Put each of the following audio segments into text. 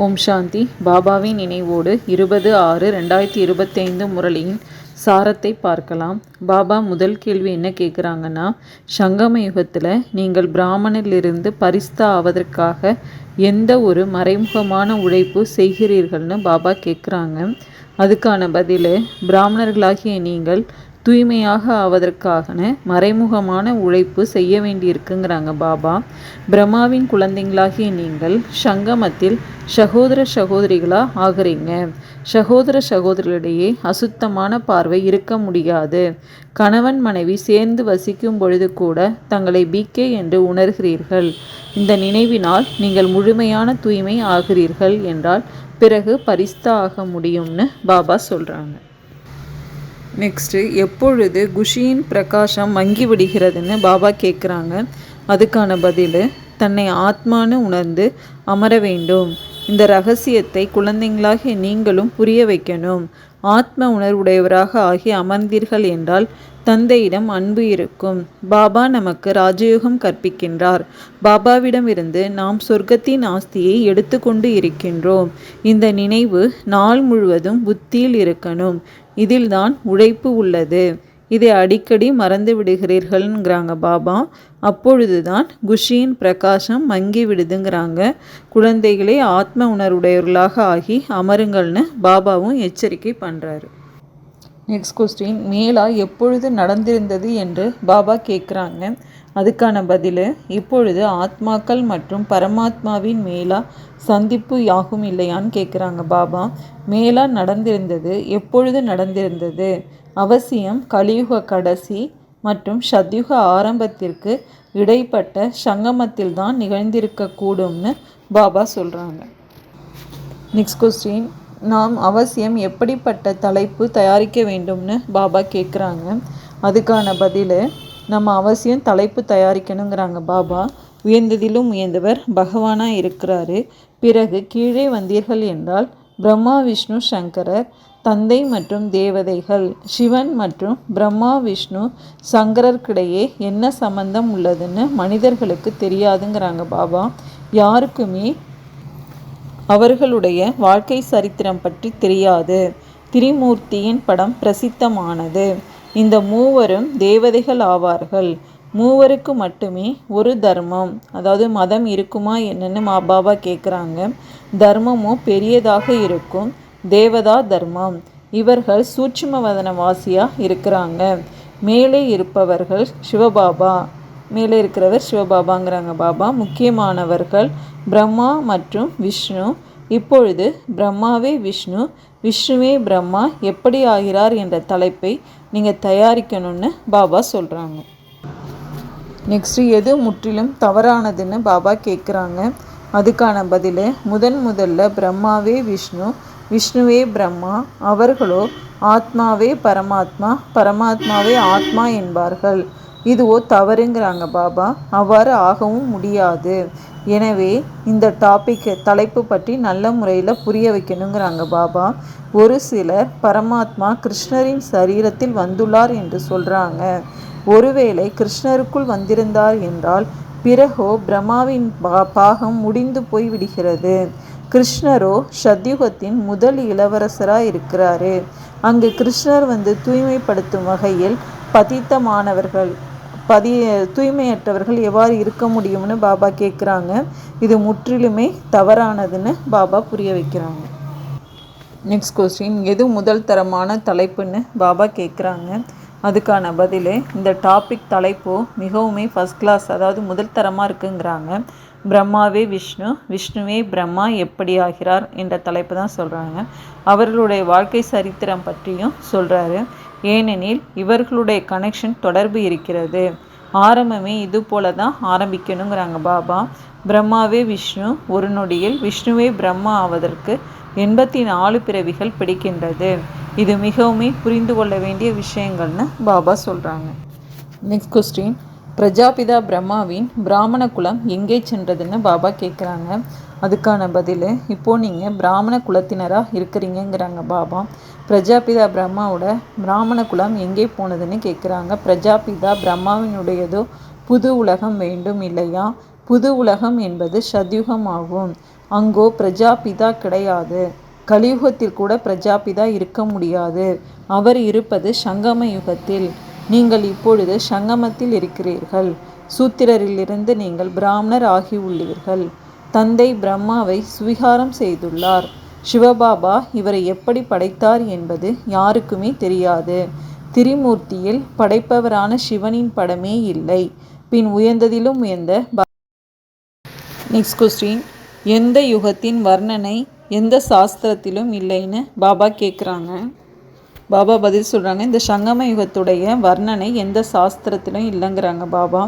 ஓம் சாந்தி. பாபாவின் நினைவோடு இருபது ஆறு ரெண்டாயிரத்தி இருபத்தைந்து முரளியின் சாரத்தை பார்க்கலாம். பாபா முதல் கேள்வி என்ன கேட்குறாங்கன்னா சங்கம யுகத்தில் நீங்கள் பிராமணிலிருந்து பரிஸ்தா ஆவதற்காக எந்த ஒரு மறைமுகமான உழைப்பு செய்கிறீர்கள்னு பாபா கேட்குறாங்க அதுக்கான பதில் பிராமணர்களாகிய நீங்கள் தூய்மையாக ஆவதற்கான மறைமுகமான உழைப்பு செய்ய வேண்டியிருக்குங்கிறாங்க பாபா. பிரம்மாவின் குழந்தைங்களாகிய நீங்கள் சங்கமத்தில் சகோதர சகோதரிகளாக ஆகிறீங்க. சகோதர சகோதரிகளிடையே அசுத்தமான பார்வை இருக்க முடியாது. கணவன் மனைவி சேர்ந்து வசிக்கும் பொழுது கூட தங்களை பிகே என்று உணர்கிறீர்கள். இந்த நினைவினால் நீங்கள் முழுமையான தூய்மை ஆகிறீர்கள் என்றால் பிறகு பரிஸ்தா ஆக முடியும்னு பாபா சொல்கிறாங்க நெக்ஸ்ட்டு எப்பொழுது குஷியின் பிரகாசம் மங்கி விடுகிறதுன்னு பாபா கேட்குறாங்க அதுக்கான பதில் தன்னை ஆத்மானு உணர்ந்து அமர வேண்டும். இந்த ரகசியத்தை குழந்தைங்களாகிய நீங்களும் புரிய வைக்கணும். ஆத்ம உணர்வுடையவராக ஆகி அமர்ந்தீர்கள் என்றால் தந்தையிடம் அன்பு இருக்கும். பாபா நமக்கு ராஜயோகம் கற்பிக்கின்றார். பாபாவிடமிருந்து நாம் சொர்க்கத்தின் ஆஸ்தியை எடுத்துக்கொண்டு இருக்கின்றோம். இந்த நினைவு நாள் முழுவதும் புத்தியில் இருக்கணும். இதில்தான் உழைப்பு உள்ளது. இதை அடிக்கடி மறந்து விடுகிறீர்கள்ங்கிறாங்க பாபா. அப்பொழுதுதான் குஷியின் பிரகாசம் மங்கி விடுதுங்கிறாங்க. குழந்தைகளே ஆத்ம உணர்வுடையவர்களாக ஆகி அமருங்கள்னு பாபாவும் எச்சரிக்கை பண்ணுறாரு நெக்ஸ்ட் கொஸ்டின் மேலா எப்பொழுது நடந்திருந்தது என்று பாபா கேட்குறாங்க. அதுக்கான பதில் இப்பொழுது ஆத்மாக்கள் மற்றும் பரமாத்மாவின் மேலா சந்திப்பு யாகும் இல்லையான்னு கேட்குறாங்க பாபா. மேலா நடந்திருந்தது எப்பொழுது நடந்திருந்தது? அவசியம் கலியுக கடைசி மற்றும் சத்யுக ஆரம்பத்திற்கு இடைப்பட்ட சங்கமத்தில் தான் நிகழ்ந்திருக்கக்கூடும்னு பாபா சொல்கிறாங்க நெக்ஸ்ட் கொஸ்டின் நாம் அவசியம் எப்படிப்பட்ட தலைப்பு தயாரிக்க வேண்டும்னு பாபா கேட்குறாங்க அதுக்கான பதில் நம்ம அவசியம் தலைப்பு தயாரிக்கணுங்கிறாங்க பாபா. உயர்ந்ததிலும் உயர்ந்தவர் பகவானாக இருக்கிறாரு. பிறகு கீழே வந்தீர்கள் என்றால் பிரம்மா விஷ்ணு சங்கரர் தந்தை மற்றும் தேவதைகள் சிவன் மற்றும் பிரம்மா விஷ்ணு சங்கரர்கிடையே என்ன சம்பந்தம் உள்ளதுன்னு மனிதர்களுக்கு தெரியாதுங்கிறாங்க பாபா. யாருக்குமே அவர்களுடைய வாழ்க்கை சரித்திரம் பற்றி தெரியாது. திரிமூர்த்தியின் படம் பிரசித்தமானது. இந்த மூவரும் தேவதைகள் ஆவார்கள். மூவருக்கு மட்டுமே ஒரு தர்மம். அதாவது மதம் இருக்குமா என்னன்னு மா பாபா கேட்குறாங்க தர்மமும் பெரியதாக இருக்கும். தேவதா தர்மம். இவர்கள் சூட்சும வாசியாக இருக்கிறாங்க. மேலே இருப்பவர்கள் சிவபாபா. மேலே இருக்கிறவர் சிவபாபாங்கிறாங்க. பாபா முக்கியமானவர்கள் பிரம்மா மற்றும் விஷ்ணு. இப்பொழுது பிரம்மாவே விஷ்ணு. விஷ்ணுவே பிரம்மா எப்படி ஆகிறார் என்ற தலைப்பை நீங்கள் தயாரிக்கணும்னு பாபா சொல்கிறாங்க நெக்ஸ்ட்டு எது முற்றிலும் தவறானதுன்னு பாபா கேட்குறாங்க அதுக்கான பதில் முதன் முதல்ல பிரம்மாவே விஷ்ணு. விஷ்ணுவே பிரம்மா அவர்களோ ஆத்மாவே பரமாத்மா பரமாத்மாவே ஆத்மா என்பார்கள். இதுவோ தவறுங்கிறாங்க பாபா. அவ்வாறு ஆகவும் முடியாது. எனவே இந்த டாபிக் தலைப்பு பற்றி நல்ல முறையில் புரிய வைக்கணுங்கிறாங்க பாபா. ஒரு சிலர் பரமாத்மா கிருஷ்ணரின் சரீரத்தில் வந்துள்ளார் என்று சொல்கிறாங்க ஒருவேளை கிருஷ்ணருக்குள் வந்திருந்தார் என்றால் பிறகோ பிரம்மாவின் பா பாகம் முடிந்து போய் விடுகிறது. கிருஷ்ணரோ சத்யுகத்தின் முதல் இளவரசராக இருக்கிறாரு. அங்கு கிருஷ்ணர் வந்து தூய்மைப்படுத்தும் வகையில் பதித்தமானவர்கள். பதி தூய்மையற்றவர்கள் எவ்வாறு இருக்க முடியும்னு பாபா கேட்குறாங்க இது முற்றிலுமே தவறானதுன்னு பாபா புரிய வைக்கிறாங்க. நெக்ஸ்ட் கொஸ்டின் எது முதல் தரமான தலைப்புன்னு பாபா கேட்குறாங்க அதுக்கான பதில் இந்த டாபிக் தலைப்போ மிகவுமே ஃபஸ்ட் கிளாஸ் அதாவது முதல் தரமாக இருக்குங்கிறாங்க. பிரம்மாவே விஷ்ணு விஷ்ணுவே பிரம்மா எப்படி ஆகிறார் என்ற தலைப்பு தான் சொல்கிறாங்க அவர்களுடைய வாழ்க்கை சரித்திரம் பற்றியும் சொல்கிறாரு ஏனெனில் இவர்களுடைய கனெக்ஷன் தொடர்பு இருக்கிறது. ஆரம்பமே இது போல தான் ஆரம்பிக்கணுங்கிறாங்க பாபா. பிரம்மாவே விஷ்ணு ஒரு நொடியில் விஷ்ணுவே பிரம்மா ஆவதற்கு எண்பத்தி நாலு பிறவிகள் பிடிக்கின்றது. இது மிகவுமே புரிந்து கொள்ள வேண்டிய விஷயங்கள்னு பாபா சொல்கிறாங்க நெக்ஸ்ட் கொஸ்டின் பிரஜாபிதா பிரம்மாவின் பிராமண குலம் எங்கே சென்றதுன்னு பாபா கேட்குறாங்க அதுக்கான பதில் இப்போது நீங்கள் பிராமண குலத்தினராக இருக்கிறீங்கிறாங்க பாபா. பிரஜாபிதா பிரம்மாவோட பிராமண குலம் எங்கே போனதுன்னு கேட்குறாங்க பிரஜாபிதா பிரம்மாவினுடையதோ புது உலகம் வேண்டும் இல்லையா? புது உலகம் என்பது சத்யுகம் ஆகும் அங்கோ பிரஜாபிதா கிடையாது. கலியுகத்தில் கூட பிரஜாபிதா இருக்க முடியாது. அவர் இருப்பது சங்கம யுகத்தில் நீங்கள் இப்பொழுது சங்கமத்தில் இருக்கிறீர்கள். சூத்திரரிலிருந்து நீங்கள் பிராமணர் ஆகியுள்ளீர்கள் தந்தை பிரம்மாவை சுவிகாரம் செய்துள்ளார். சிவபாபா இவரை எப்படி படைத்தார் என்பது யாருக்குமே தெரியாது. திரிமூர்த்தியில் படைப்பவரான சிவனின் படமே இல்லை. பின் உயர்ந்ததிலும் உயர்ந்த நெக்ஸ்ட் கொஸ்டின் எந்த யுகத்தின் வர்ணனை எந்த சாஸ்திரத்திலும் இல்லைன்னு பாபா கேட்குறாங்க பாபா பதில் சொல்கிறாங்க இந்த சங்கம யுகத்துடைய வர்ணனை எந்த சாஸ்திரத்திலும் இல்லைங்கிறாங்க பாபா.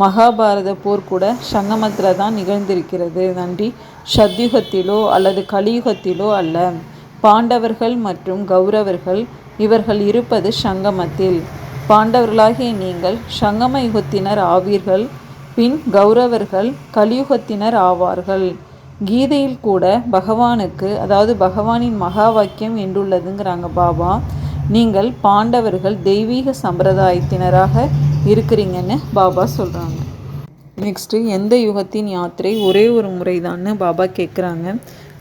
மகாபாரத போர் கூட சங்கமத்தில் தான் நிகழ்ந்திருக்கிறது. நன்றி. சத்யுகத்திலோ அல்லது கலியுகத்திலோ அல்ல. பாண்டவர்கள் மற்றும் கௌரவர்கள் இவர்கள் இருப்பது சங்கமத்தில். பாண்டவர்களாகிய நீங்கள் சங்கம யுகத்தினர் ஆவீர்கள் பின் கௌரவர்கள் கலியுகத்தினர் ஆவார்கள். கீதையில் கூட பகவானுக்கு அதாவது பகவானின் மகா வாக்கியம் என்றுள்ளதுங்கிறாங்க பாபா. நீங்கள் பாண்டவர்கள் தெய்வீக சம்பிரதாயத்தினராக இருக்கிறீங்கன்னு பாபா சொல்கிறாங்க நெக்ஸ்ட்டு எந்த யுகத்தின் யாத்திரை ஒரே ஒரு முறை தான்னு பாபா கேட்குறாங்க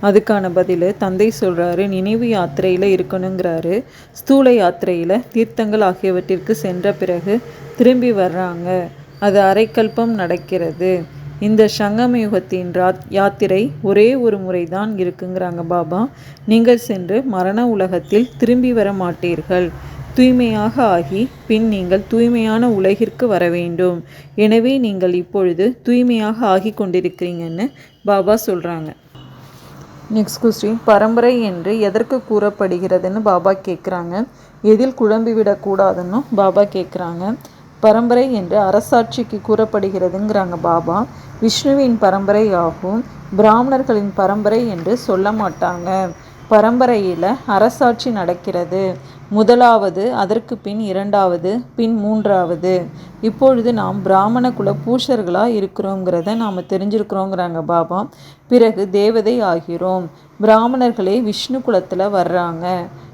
அதுக்கான பதில் தந்தை சொல்கிறாரு நினைவு யாத்திரையில் இருக்கணுங்கிறாரு. ஸ்தூல யாத்திரையில் தீர்த்தங்கள் ஆகியவற்றிற்கு சென்ற பிறகு திரும்பி வர்றாங்க. அது அரைக்கல்பம் நடக்கிறது. இந்த சங்கம யுகத்தின் யாத்திரை ஒரே ஒரு முறை தான் இருக்குங்கிறாங்க பாபா. நீங்கள் சென்று மரண உலகத்தில் திரும்பி வர மாட்டீர்கள். தூய்மையாக ஆகி பின் நீங்கள் தூய்மையான உலகிற்கு வர வேண்டும். எனவே நீங்கள் இப்பொழுது தூய்மையாக ஆகி கொண்டிருக்கிறீங்கன்னு பாபா சொல்கிறாங்க நெக்ஸ்ட் கொஸ்டின் பரம்பரை என்று எதற்கு கூறப்படுகிறதுன்னு பாபா கேட்குறாங்க எதில் குழம்பிவிடக்கூடாதுன்னு பாபா கேட்குறாங்க பரம்பரை என்று அரசாட்சிக்கு கூறப்படுகிறதுங்கிறாங்க பாபா. விஷ்ணுவின் பரம்பரை ஆகும். பிராமணர்களின் பரம்பரை என்று சொல்ல மாட்டாங்க. பரம்பரையில் அரசாட்சி நடக்கிறது. முதலாவது அதற்கு பின் இரண்டாவது பின் மூன்றாவது. இப்பொழுது நாம் பிராமண குல பூஷர்களாக இருக்கிறோங்கிறத நாம் தெரிஞ்சிருக்கிறோங்கிறாங்க பாபா. பிறகு தேவதை ஆகிறோம். பிராமணர்களே விஷ்ணு குலத்தில் வர்றாங்க.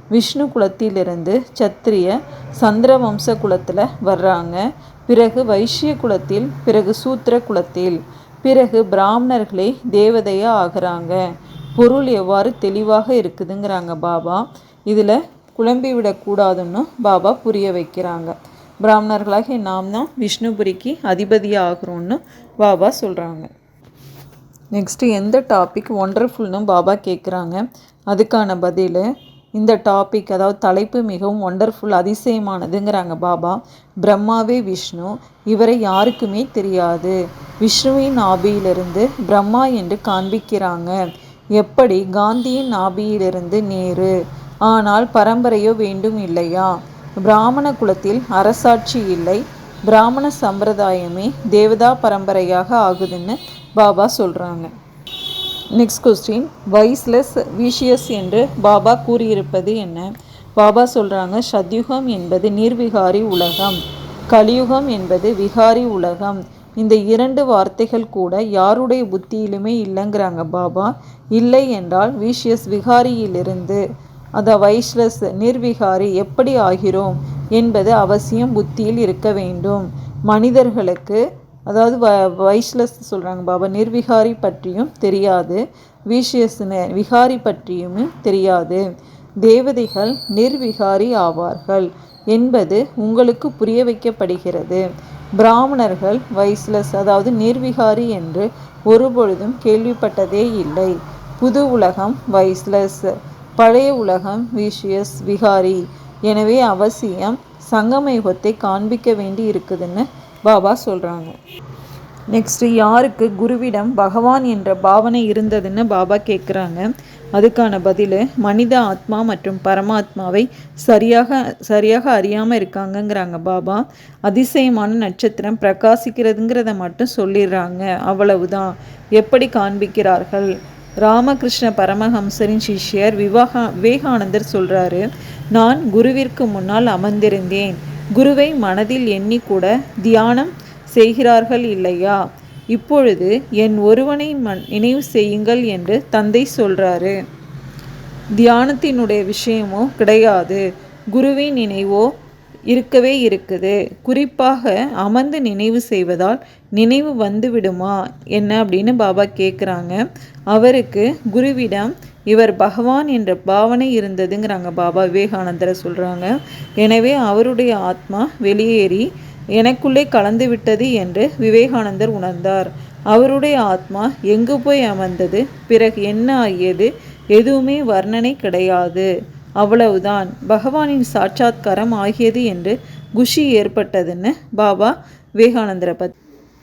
விஷ்ணு குலத்திலிருந்து சத்திரிய சந்திரவம்ச குலத்தில் வர்றாங்க. பிறகு வைஷ்ய குலத்தில் பிறகு சூத்திர குலத்தில். பிறகு பிராமணர்களே தேவதையாக ஆகிறாங்க. பொருள் எவ்வாறு தெளிவாக இருக்குதுங்கிறாங்க பாபா. இதில் குழம்பிவிடக்கூடாதுன்னு பாபா புரிய வைக்கிறாங்க. பிராமணர்களாக நாம் தான் விஷ்ணுபுரிக்கு அதிபதியாக ஆகிறோன்னு பாபா சொல்கிறாங்க நெக்ஸ்ட்டு எந்த டாபிக் ஒண்டர்ஃபுல்னு பாபா கேட்குறாங்க அதுக்கான பதில் இந்த டாபிக் அதாவது தலைப்பு மிகவும் ஒண்டர்ஃபுல் அதிசயமானதுங்கிறாங்க பாபா. பிரம்மாவே விஷ்ணு இவரை யாருக்குமே தெரியாது. விஷ்ணுவின் நாபியிலிருந்து பிரம்மா என்று காண்பிக்கிறாங்க. எப்படி? காந்தியின் ஆபியிலிருந்து நேரு. ஆனால் பரம்பரையோ வேண்டும் இல்லையா? பிராமண குலத்தில் அரசாட்சி இல்லை. பிராமண சம்பிரதாயமே தேவதா பரம்பரையாக ஆகுதுன்னு பாபா சொல்கிறாங்க நெக்ஸ்ட் கொஸ்டின் வைஸ்லெஸ் விஷியஸ் என்று பாபா கூறியிருப்பது என்ன? பாபா சொல்கிறாங்க சத்யுகம் என்பது நீர்விகாரி உலகம். கலியுகம் என்பது விகாரி உலகம். இந்த இரண்டு வார்த்தைகள் கூட யாருடைய புத்தியிலுமே இல்லைங்கிறாங்க பாபா. இல்லை என்றால் விஷியஸ் விகாரியிலிருந்து. அந்த வைஸ்லஸ் நிர்விகாரி எப்படி ஆகிறோம் என்பது அவசியம் புத்தியில் இருக்க வேண்டும். மனிதர்களுக்கு அதாவது வ வைஷ்லஸ் சொல்கிறாங்க பாபா நிர்விகாரி பற்றியும் தெரியாது. விஷியஸ் விகாரி பற்றியும் தெரியாது. தேவதைகள் நிர்விகாரி ஆவார்கள் என்பது உங்களுக்கு புரிய வைக்கப்படுகிறது. பிராமணர்கள் வைஸ்லஸ் அதாவது நிர்விகாரி என்று ஒருபொழுதும் கேள்விப்பட்டதே இல்லை. புது உலகம் வைஸ்லஸ் பழைய உலகம் விஷியஸ் விகாரி. எனவே அவசியம் சங்கம யுகத்தை காண்பிக்க வேண்டி இருக்குதுன்னு பாபா சொல்கிறாங்க நெக்ஸ்ட்டு யாருக்கு குருவிடம் பகவான் என்ற பாவனை இருந்ததுன்னு பாபா கேட்குறாங்க அதுக்கான பதில் மனித ஆத்மா மற்றும் பரமாத்மாவை சரியாக சரியாக அறியாமல் இருக்காங்கங்கிறாங்க பாபா. அதிசயமான நட்சத்திரம் பிரகாசிக்கிறதுங்கிறத மட்டும் சொல்லிடுறாங்க. அவ்வளவுதான். எப்படி காண்பிக்கிறார்கள்? ராமகிருஷ்ண பரமஹம்சரின் சிஷ்யர் விவாகா விவேகானந்தர் சொல்கிறாரு நான் குருவிற்கு முன்னால் அமர்ந்திருந்தேன். குருவை மனதில் எண்ணிக்கூட தியானம் செய்கிறார்கள் இல்லையா? இப்பொழுது என் ஒருவனை மன் நினைவு செய்யுங்கள் என்று தந்தை சொல்கிறாரு தியானத்தினுடைய விஷயமோ கிடையாது. குருவின் நினைவோ இருக்கவே இருக்குது. குறிப்பாக அமர்ந்து நினைவு செய்வதால் நினைவு வந்து விடுமா என்ன அப்படின்னு பாபா கேட்குறாங்க அவருக்கு குருவிடம் இவர் பகவான் என்ற பாவனை இருந்ததுங்கிறாங்க பாபா விவேகானந்தரை சொல்கிறாங்க எனவே அவருடைய ஆத்மா வெளியேறி எனக்குள்ளே கலந்து விட்டது என்று விவேகானந்தர் உணர்ந்தார். அவருடைய ஆத்மா எங்கு போய் அமர்ந்தது? பிறகு என்ன ஆகியது? எதுவுமே வர்ணனை கிடையாது. அவ்வளவுதான். பகவானின் சாட்சாத்காரம் ஆகியது என்று குஷி ஏற்பட்டதுன்னு பாபா விவேகானந்தரை பத்.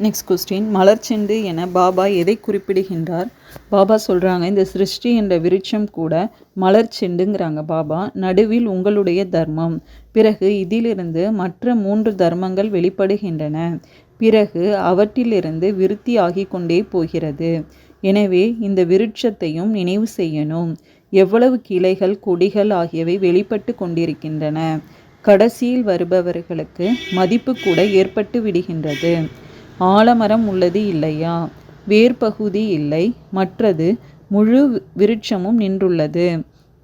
நெக்ஸ்ட் கொஸ்டின் மலர்ச்செண்டு என பாபா எதை குறிப்பிடுகின்றார்? பாபா சொல்கிறாங்க இந்த சிருஷ்டி என்ற விருட்சம் கூட மலர் செண்டுங்கிறாங்க பாபா. நடுவில் உங்களுடைய தர்மம். பிறகு இதிலிருந்து மற்ற மூன்று தர்மங்கள் வெளிப்படுகின்றன. பிறகு அவற்றிலிருந்து விருத்தி ஆகி கொண்டே போகிறது. எனவே இந்த விருட்சத்தையும் நினைவு செய்யணும். எவ்வளவு கிளைகள் கொடிகள் ஆகியவை வெளிப்பட்டு கொண்டிருக்கின்றன. கடைசியில் வருபவர்களுக்கு மதிப்பு கூட ஏற்பட்டு விடுகின்றது. ஆலமரம் உள்ளது இல்லையா? வேர்பகுதி இல்லை. மற்றது முழு விருட்சமும் நின்றுள்ளது.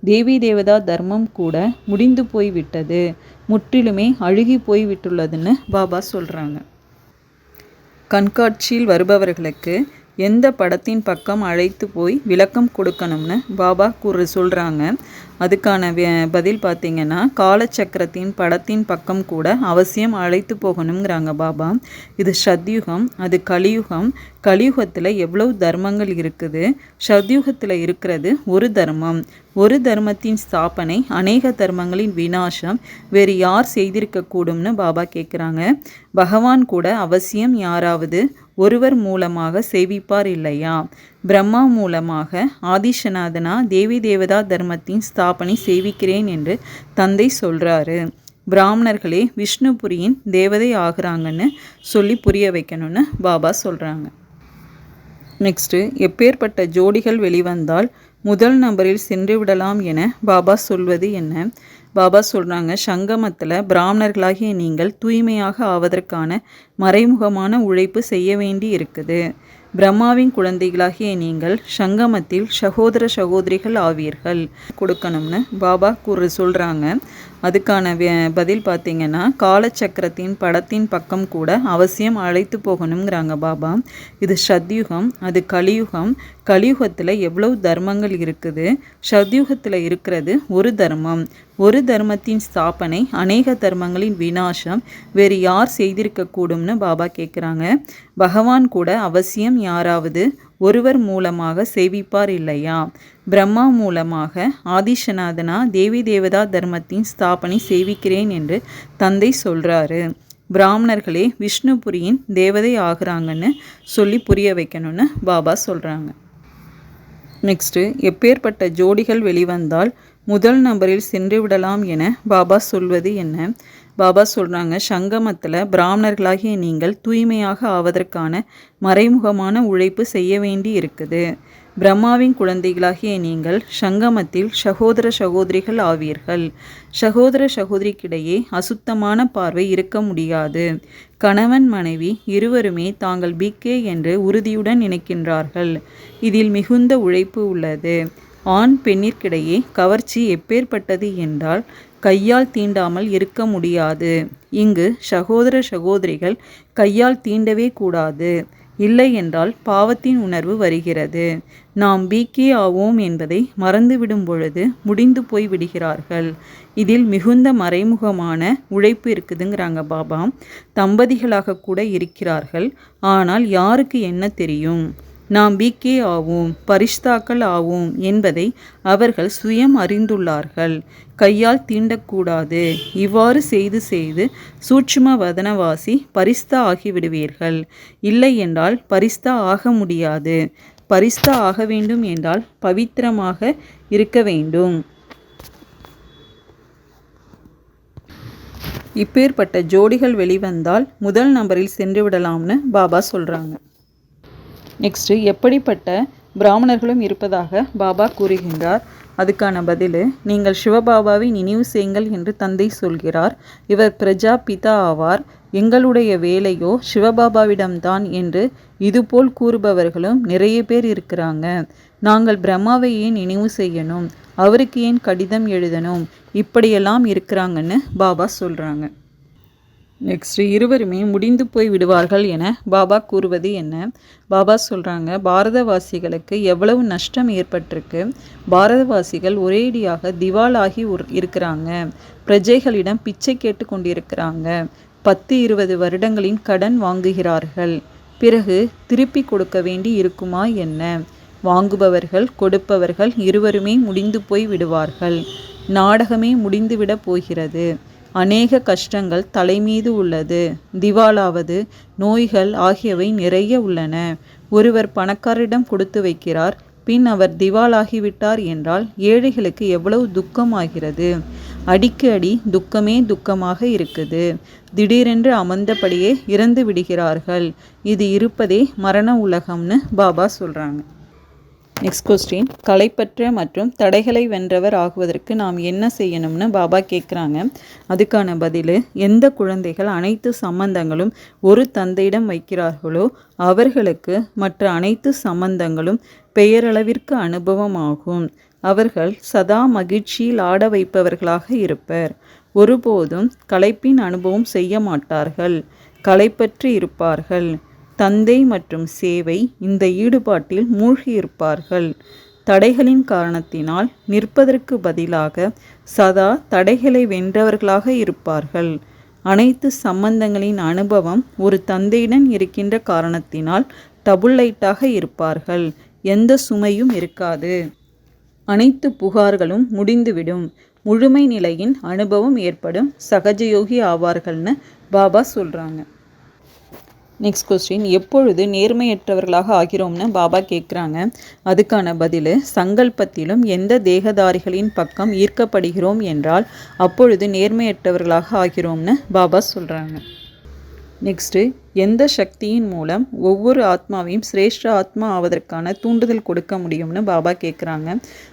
தேவி தேவதா தர்மம் கூட முடிந்து போய்விட்டது. முற்றிலுமே அழுகி போய்விட்டுள்ளதுன்னு பாபா சொல்கிறாங்க கண்காட்சியில் வருபவர்களுக்கு எந்த படத்தின் பக்கம் அழைத்து போய் விளக்கம் கொடுக்கணும்னு பாபா கூறு சொல்கிறாங்க அதுக்கான பதில் பார்த்தீங்கன்னா காலச்சக்கரத்தின் படத்தின் பக்கம் கூட அவசியம் அழைத்து போகணுங்கிறாங்க பாபா. இது சத்யுகம் அது கலியுகம். கலியுகத்தில் எவ்வளவு தர்மங்கள் இருக்குது? சத்யுகத்தில் இருக்கிறது ஒரு தர்மம். ஒரு தர்மத்தின் ஸ்தாபனை அநேக தர்மங்களின் வினாசம் வேறு யார் செய்திருக்கக்கூடும்னு பாபா கேட்குறாங்க பகவான் கூட அவசியம் யாராவது ஒருவர் மூலமாக சேவிப்பார் இல்லையா? பிரம்மா மூலமாக ஆதிஷநாதனா தேவி தேவதா தர்மத்தின் ஸ்தாபனை சேவிக்கிறேன் என்று தந்தை சொல்கிறாரு பிராமணர்களே விஷ்ணுபுரியின் தேவதை ஆகிறாங்கன்னு சொல்லி புரிய வைக்கணும்னு பாபா சொல்கிறாங்க நெக்ஸ்ட்டு எப்பேற்பட்ட ஜோடிகள் வெளிவந்தால் முதல் நம்பரில் சென்று விடலாம் என பாபா சொல்வது என்ன? பாபா சொல்கிறாங்க சங்கமத்தில் பிராமணர்களாகிய நீங்கள் தூய்மையாக ஆவதற்கான மறைமுகமான உழைப்பு செய்ய வேண்டி இருக்குது. பிரம்மாவின் குழந்தைகளாகிய நீங்கள் சங்கமத்தில் சகோதர சகோதரிகள் ஆவீர்கள். கொடுக்கணும்னு பாபா கூறு சொல்கிறாங்க அதுக்கான பதில் பார்த்தீங்கன்னா காலச்சக்கரத்தின் படத்தின் பக்கம் கூட அவசியம் அழைத்து போகணுங்கிறாங்க பாபா. இது சத்யுகம் அது கலியுகம் கலியுகத்தில் எவ்வளவு தர்மங்கள் இருக்குது? சத்யுகத்தில் இருக்கிறது ஒரு தர்மம். ஒரு தர்மத்தின் ஸ்தாபனை அநேக தர்மங்களின் வினாசம் வேறு யார் செய்திருக்கக்கூடும்னு பாபா கேட்குறாங்க பகவான் கூட அவசியம் யாராவது ஒருவர் மூலமாக சேவிப்பார் இல்லையா? பிரம்மா மூலமாக ஆதிஷநாதனா தேவி தேவதா தர்மத்தின் ஸ்தாபனை சேவிக்கிறேன் என்று தந்தை சொல்கிறாரு பிராமணர்களே விஷ்ணுபுரியின் தேவதை ஆகிறாங்கன்னு சொல்லி புரிய வைக்கணும்னு பாபா சொல்கிறாங்க நெக்ஸ்ட்டு எப்பேற்பட்ட ஜோடிகள் வெளிவந்தால் முதல் நம்பரில் சென்று விடலாம் என பாபா சொல்வது என்ன? பாபா சொல்கிறாங்க சங்கமத்தில் பிராமணர்களாகிய நீங்கள் தூய்மையாக ஆவதற்கான மறைமுகமான உழைப்பு செய்ய வேண்டி இருக்குது. பிரம்மாவின் குழந்தைகளாகிய நீங்கள் சங்கமத்தில் சகோதர சகோதரிகள் ஆவீர்கள். சகோதர சகோதரிக்கிடையே அசுத்தமான பார்வை இருக்க முடியாது. கணவன் மனைவி இருவருமே தாங்கள் பிக்கே என்று உறுதியுடன் நினைக்கின்றார்கள். இதில் மிகுந்த உழைப்பு உள்ளது. ஆண் பெண்ணிற்கிடையே கவர்ச்சி எப்பேற்பட்டது என்றால் கையால் தீண்டாமல் இருக்க முடியாது. இங்கு சகோதர சகோதரிகள் கையால் தீண்டவே கூடாது. இல்லை என்றால் பாவத்தின் உணர்வு வருகிறது. நாம் பிகே ஆவோம் என்பதை மறந்துவிடும் பொழுது முடிந்து போய் விடுகிறார்கள். இதில் மிகுந்த மறைமுகமான உழைப்பு இருக்குதுங்கிறாங்க பாபா. தம்பதிகளாக கூட இருக்கிறார்கள். ஆனால் யாருக்கு என்ன தெரியும்? நாம் பிகே ஆவோம் பரிஷ்தாக்கள் ஆவோம் என்பதை அவர்கள் சுயம் அறிந்துள்ளார்கள். கையால் தீண்டக்கூடாது. இவ்வாறு செய்து செய்து சூட்சும வதனவாசி பரிஸ்தா ஆகிவிடுவீர்கள். இல்லை என்றால் பரிஸ்தா ஆக முடியாது. பரிஸ்தா ஆக வேண்டும் என்றால் பவித்திரமாக இருக்க வேண்டும். இப்பேற்பட்ட ஜோடிகள் வெளிவந்தால் முதல் நம்பரில் சென்று விடலாம்னு பாபா சொல்கிறாங்க நெக்ஸ்ட்டு எப்படிப்பட்ட பிராமணர்களும் இருப்பதாக பாபா கூறுகின்றார். அதுக்கான பதில் நீங்கள் சிவபாபாவை நினைவு செய்யுங்கள் என்று தந்தை சொல்கிறார். இவர் பிரஜா பிதா ஆவார். எங்களுடைய வேலையோ சிவபாபாவிடம்தான் என்று இதுபோல் கூறுபவர்களும் நிறைய பேர் இருக்கிறாங்க. நாங்கள் பிரம்மாவை ஏன் நினைவு செய்யணும்? அவருக்கு ஏன் கடிதம் எழுதணும்? இப்படியெல்லாம் இருக்கிறாங்கன்னு பாபா சொல்கிறாங்க நெக்ஸ்ட் இருவருமே முடிந்து போய் விடுவார்கள் என பாபா கூறுவது என்ன? பாபா சொல்கிறாங்க பாரதவாசிகளுக்கு எவ்வளவு நஷ்டம் ஏற்பட்டிருக்கு? பாரதவாசிகள் ஒரேடியாக திவாலாகி இருக்கிறாங்க. பிரஜைகளிடம் பிச்சை கேட்டு கொண்டிருக்கிறாங்க. பத்து இருபது வருடங்களின் கடன் வாங்குகிறார்கள். பிறகு திருப்பி கொடுக்க வேண்டி இருக்குமா என்ன? வாங்குபவர்கள் கொடுப்பவர்கள் இருவருமே முடிந்து போய் விடுவார்கள். நாடகமே முடிந்துவிட போகிறது. அநேக கஷ்டங்கள் தலைமீது உள்ளது. திவாலாவது நோய்கள் ஆகியவை நிறைய உள்ளன. ஒருவர் பணக்காரரிடம் கொடுத்து வைக்கிறார் பின் அவர் திவாலாகிவிட்டார் என்றால் ஏழைகளுக்கு எவ்வளவு துக்கமாகிறது. அடிக்கு அடி துக்கமே துக்கமாக இருக்குது. திடீரென்று அமர்ந்தபடியே இறந்து விடுகிறார்கள் இது இருப்பதே மரண உலகம்னு பாபா சொல்கிறாங்க நெக்ஸ்ட் கொஸ்டின் கலைப்பற்ற மற்றும் தடைகளை வென்றவர் ஆகுவதற்கு நாம் என்ன செய்யணும்னு பாபா கேட்குறாங்க அதுக்கான பதில் எந்த குழந்தைகள் அனைத்து சம்பந்தங்களும் ஒரு தந்தையிடம் வைக்கிறார்களோ அவர்களுக்கு மற்ற அனைத்து சம்பந்தங்களும் பெயரளவிற்கு அனுபவமாகும். அவர்கள் சதா மகிழ்ச்சியில் ஆட வைப்பவர்களாக இருப்பர். ஒருபோதும் களைப்பின் அனுபவம் செய்ய மாட்டார்கள். களைப்பற்று இருப்பார்கள். தந்தை மற்றும் சேவை இந்த ஈடுபாட்டில் மூழ்கியிருப்பார்கள். தடைகளின் காரணத்தினால் நிற்பதற்கு பதிலாக சதா தடைகளை வென்றவர்களாக இருப்பார்கள். அனைத்து சம்பந்தங்களின் அனுபவம் ஒரு தந்தையுடன் இருக்கின்ற காரணத்தினால் டபுள் லைட்டாக இருப்பார்கள். எந்த சுமையும் இருக்காது. அனைத்து புகார்களும் முடிந்துவிடும். முழுமை நிலையின் அனுபவம் ஏற்படும் சகஜயோகி ஆவார்கள்னு பாபா சொல்கிறாங்க நெக்ஸ்ட் கொஸ்டின் எப்பொழுது நேர்மையற்றவர்களாக ஆகிறோம்னு பாபா கேட்குறாங்க அதுக்கான பதில் சங்கல்பத்திலும் எந்த தேகதாரிகளின் பக்கம் ஈர்க்கப்படுகிறோம் என்றால் அப்பொழுது நேர்மையற்றவர்களாக ஆகிறோம்னு பாபா சொல்கிறாங்க நெக்ஸ்ட்டு எந்த சக்தியின் மூலம் ஒவ்வொரு ஆத்மாவையும் சிரேஷ்ட ஆத்மா ஆவதற்கான தூண்டுதல் கொடுக்க முடியும்னு பாபா கேட்குறாங்க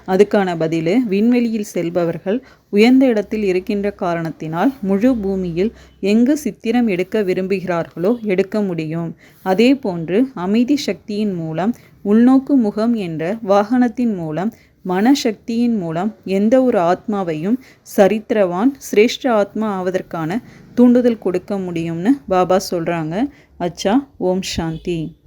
அதுக்கான பதில் விண்வெளியில் செல்பவர்கள் உயர்ந்த இடத்தில் இருக்கின்ற காரணத்தினால் முழு பூமியில் எங்கு சித்திரம் எடுக்க விரும்புகிறார்களோ எடுக்க முடியும். அதே போன்று அமைதி சக்தியின் மூலம் உள்நோக்கு முகம் என்ற வாகனத்தின் மூலம் மனசக்தியின் மூலம் எந்த ஒரு ஆத்மாவையும் சரித்திரவான் சிரேஷ்ட ஆத்மா ஆவதற்கான தூண்டுதல் கொடுக்க முடியும்னு பாபா சொல்கிறாங்க அச்சா ஓம் சாந்தி.